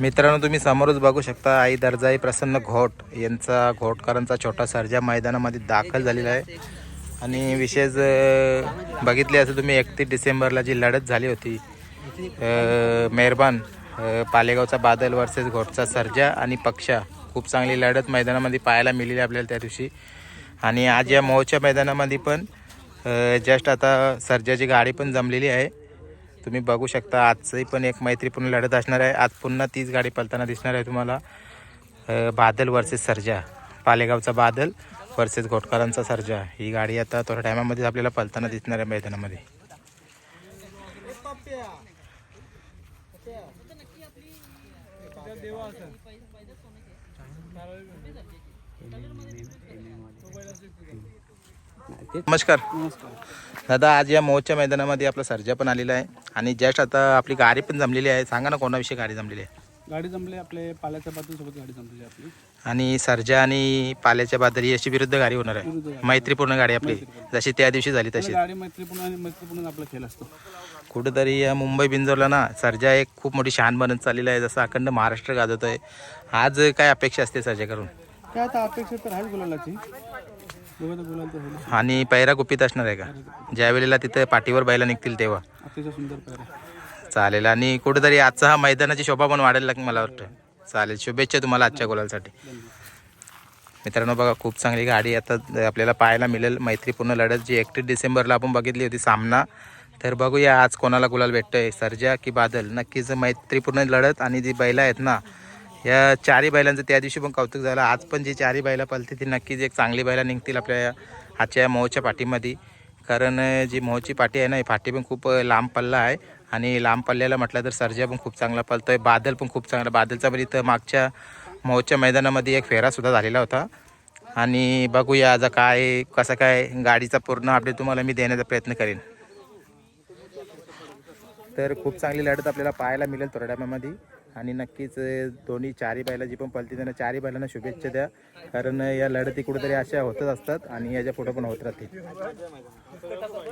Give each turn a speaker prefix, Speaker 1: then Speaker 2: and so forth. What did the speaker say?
Speaker 1: मित्रांनो तुम्ही समोरच बघू शकता आई दर्जाई प्रसन्न घोट यांचा घोटकरांचा छोटा सर्जा मैदानामध्ये दाखल झालेला आहे. आणि विशेष बघितले असं तुम्ही एकतीस डिसेंबरला जी लढत झाली होती मेहरबान पालेगावचा बादल वर्सेस घोटचा सर्जा आणि पक्षा खूप चांगली लढत मैदानामध्ये पाहायला मिळाली आपल्याला त्या दिवशी. आणि आज या मोहच्या मैदानामध्ये पण जस्ट आता सर्जाची गाडी पण जमलेली आहे. तुम्ही बघू शकता आजचंही पण एक मैत्रीपूर्ण लढत असणार आहे. आज पुन्हा तीच गाडी पलताना दिसणार आहे तुम्हाला. बादल वर्सेस सर्जा. पालेगावचा बादल वर्सेस घोटकरांचा सर्जा. ही गाडी आता थोड्या टायमामध्येच आपल्याला पलताना दिसणार आहे मैदानामध्ये. नमस्कार. दादा आज या मोहच्या मैदानामध्ये आपला सर्जा पण आलेला आहे आणि जस्ट आता आपली गाडी पण जमलेली आहे. सांगा ना कोणाविषयी गाडी जमलेली आहे?
Speaker 2: गाडी जमली आपले पाल्याच्या सोबत गाडी जमलेली आपली.
Speaker 1: आणि सर्जा आणि पाल्याच्या बादल ही अशी विरुद्ध गाडी होणार आहे. मैत्रीपूर्ण गाडी आपली. जशी त्या दिवशी झाली तशी.
Speaker 2: गाडी मैत्रीपूर्ण आणि मैत्रीपूर्ण आपला खेळ असतो.
Speaker 1: कुठेतरी या मुंबई बिंजोरला ना सर्जा एक खूप मोठी शान बनत चाललेला आहे. जसं अखंड महाराष्ट्र गाजवत आहे आज काय अपेक्षा असते सर्जाकडून?
Speaker 2: काय आता अपेक्षा तर आहेच गुलालाची.
Speaker 1: आणि पैरा गुपित असणार आहे का? ज्या वेळेला तिथे पाठीवर बैला निघतील तेव्हा. चालेल. आणि कुठेतरी आजचा हा मैदानाची शोभा पण वाढेल लागेल मला वाटतं. चालेल. शुभेच्छा तुम्हाला आजच्या गोलासाठी. मित्रांनो बघा खूप चांगली गाडी आता आपल्याला पाहायला मिळेल. मैत्रीपूर्ण लढत जी एकतीस डिसेंबरला आपण बघितली होती सामना. तर बघूया आज कोणाला गुलाल भेटतोय. सर्जा की बादल. नक्कीच मैत्रीपूर्ण लढत आणि जी बैला आहेत ना या चारही बैलांचं त्या दिवशी पण कौतुक झालं. आज पण जी चारही बैला पलते ती नक्कीच एक चांगली बैला निघतील आपल्या आजच्या या मोहच्या पाठीमध्ये. कारण जी मोहची पाठी आहे ना ही पाठी पण खूप लांब पल्ला आहे. आणि लांब पल्ल्याला म्हटलं तर सर्जा पण खूप चांगला पलतोय. बादल पण खूप चांगला बादलचा पण इथं मागच्या मोहच्या मैदानामध्ये एक फेरासुद्धा झालेला होता. आणि बघूया आज काय कसं काय गाडीचा पूर्ण अपडेट तुम्हाला मी देण्याचा प्रयत्न करेन. तर खूप चांगली लढत आपल्याला पाहायला मिळेल थोड्या टायमामध्ये. आणि नक्कीच दोन्ही चारी बायला जी पण पलती त्यांना चारी बैलांना शुभेच्छा द्या. कारण या लढती कुठेतरी अशा होतच असतात आणि याच्यापुढे पण होत राहतील.